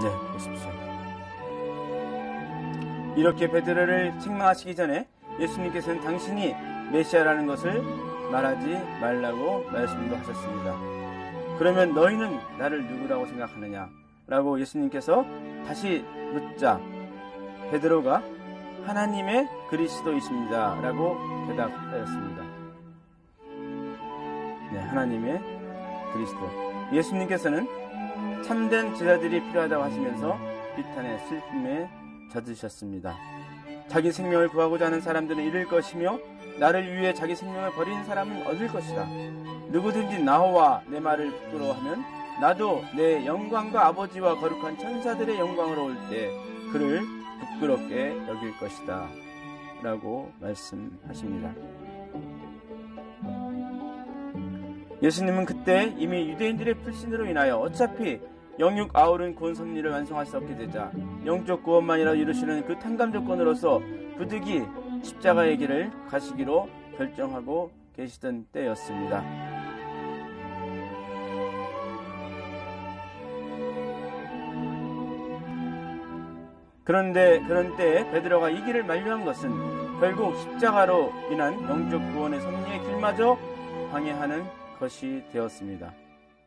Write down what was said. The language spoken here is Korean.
네, 보십시오. 이렇게 베드로를 책망하시기 전에 예수님께서는 당신이 메시아라는 것을 말하지 말라고 말씀도 하셨습니다. 그러면 너희는 나를 누구라고 생각하느냐? 라고 예수님께서 다시 묻자 베드로가 하나님의 그리스도이십니다. 라고 대답하였습니다. 네, 하나님의 그리스도. 예수님께서는 참된 제자들이 필요하다고 하시면서 비탄의 슬픔에 젖으셨습니다. 자기 생명을 구하고자 하는 사람들은 잃을 것이며 나를 위해 자기 생명을 버리는 사람은 얻을 것이다. 누구든지 나와 내 말을 부끄러워하면 나도 내 영광과 아버지와 거룩한 천사들의 영광으로 올 때 그를 부끄럽게 여길 것이다. 라고 말씀하십니다. 예수님은 그때 이미 유대인들의 불신으로 인하여 어차피 영육 아울은 구원 섭리를 완성할 수 없게 되자 영적 구원만이라 이루시는 그 탕감 조건으로서 부득이 십자가의 길을 가시기로 결정하고 계시던 때였습니다. 그런데 그런 때에 베드로가 이 길을 만류한 것은 결국 십자가로 인한 영적 구원의 섭리의 길마저 방해하는 것이 되었습니다.